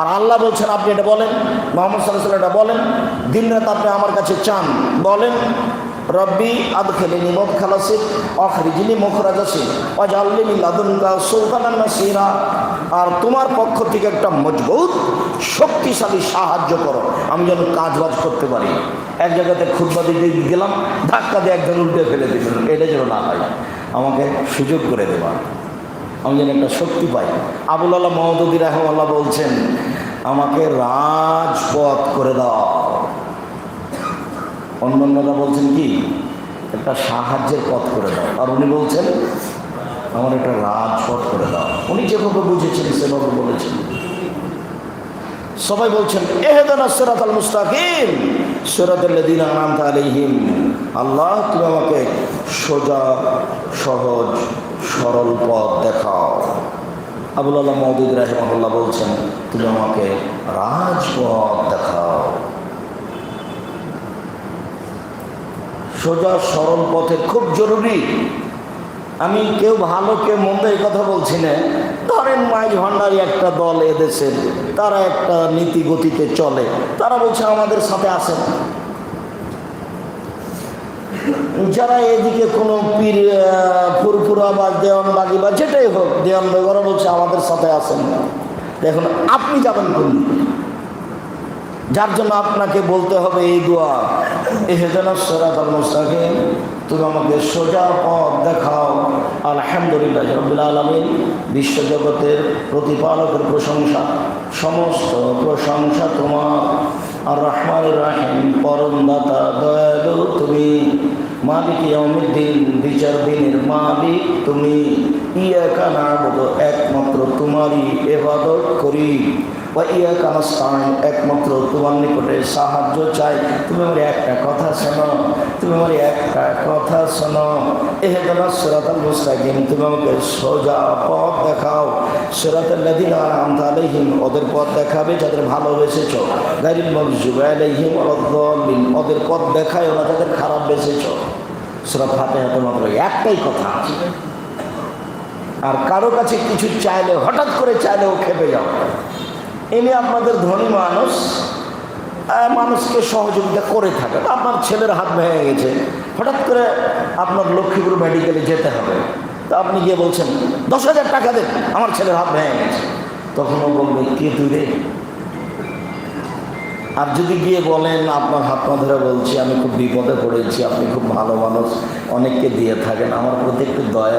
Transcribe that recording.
আর আল্লাহ বলছেন, আপনি এটা বলেন, মোহাম্মদ সাল্লাহ এটা বলেন, দিন রাত আপনি আমার কাছে চান, বলেন, রব্বি আদ খেলিনি মদ খালাসি অখরিজিনি মুখরাজাসি অজাল্লিনি লাদুনকা সুলতানান নাসিরা। আর তোমার পক্ষ থেকে একটা মজবুত, শক্তিশালী সাহায্য করো, আমি যেন কাজ বাজ করতে পারি। এক জায়গাতে খুদ্া দিতে গেলাম, ধাক্কা দিয়ে একজন উল্টে ফেলে দিল, এটা যেন না হয়। আমাকে সুযোগ করে দেওয়া আমি যেন একটা শক্তি পাই। আবুল আল্লাহ মহদুদ্দিন রহমাল্লাহ বলছেন, আমাকে রাজপথ করে দাও। অন্যান্যরা বলছেন কি, একটা সাহায্যের পথ করে দাও। আর উনি বলছেন, আমার একটা রাজপথ করে দাও। উনি যেভাবে বুঝেছেন, সেভাবে বলেছেন। সবাই বলছেন, এহেদানা সেরাত আল মুস্তাকিম। সেরাতুল্লাদিন আনামত আলিহিম আল্লাহ, তুমি আমাকে সোজা, সহজ, সরল পথ দেখাও। আবুল আল্লাহ মহদুদ রাহিমাহুল্লাহ বলছেন, তুমি আমাকে রাজপথ দেখাও। সোজা, সরল পথে খুব জরুরি আমি কেউ ভালো, কেউ মন্দ এই কথা বলছি না। ধরেন মাইজ ভান্ডারি একটা দল এদেশের, তারা একটা নীতি গতিতে চলে। তারা বলছে, আমাদের সাথে আসেন। যারা এদিকে কোনো পীর ফুরফুরা বা দেওয়ানবাগি বা যেটাই হোক দেওয়ানবাগি ওরা বলছে, আমাদের সাথে আসেন। দেখুন, আপনি যাবেন কোন? যার জন্য আপনাকে বলতে হবে, এই দোয়া এই হেজান তুমি আমাকে সোজা পথ দেখাও। আলহামদুলিল্লাহ রবিল আলমিন, বিশ্বজগতের প্রতিপালকের প্রশংসা, সমস্ত প্রশংসা তোমার। আর রহমান রাহিম পরমদাতা দয়ালু তুমি। বিচার দিনের মালিক তুমি। একমাত্র তোমারই এবাদত করি। বা একমাত্র তোমার নিকটে সাহায্য চাই। তুমি আমার একটা কথা শোনো, তুমি আমার একটা কথা শোনো। এহেদানা সেরাতাল মুস্তাকিম, তুমি আমাকে সোজা পথ দেখাও। সেরাতাল লাদিনা আনতা আলাইহিম, ওদের পথ দেখাবে যাদের ভালোবেসেছ। মকজুব আলাইহিম ওয়াদ্দাল্লিন ওদের পথ দেখায় ওরা যাদের খারাপ বেসেছ। সেরা একটাই কথা। আর কারও কাছে কিছু চাইলে, হঠাৎ করে চাইলেও খেপে যাও। ইনি আপনাদের ধনী মানুষ মানুষকে সহযোগিতা করে থাকেন। আপনার ছেলের হাত ভেঙে গেছে। হঠাৎ করে আপনার লক্ষ্মীপুর মেডিকেলে যেতে হবে। তা আপনি গিয়ে বলছেন, দশ হাজার টাকা দেন, আমার ছেলের হাত ভেঙে গেছে। তখনও বলবে, কে তুই রে? আর যদি গিয়ে বলেন, আপনার হাত পা ধরে বলছি, আমি খুব বিপদে পড়েছি, আপনি খুব ভালো মানুষ, অনেককে দিয়ে থাকেন। আমার প্রতি একটু দয়া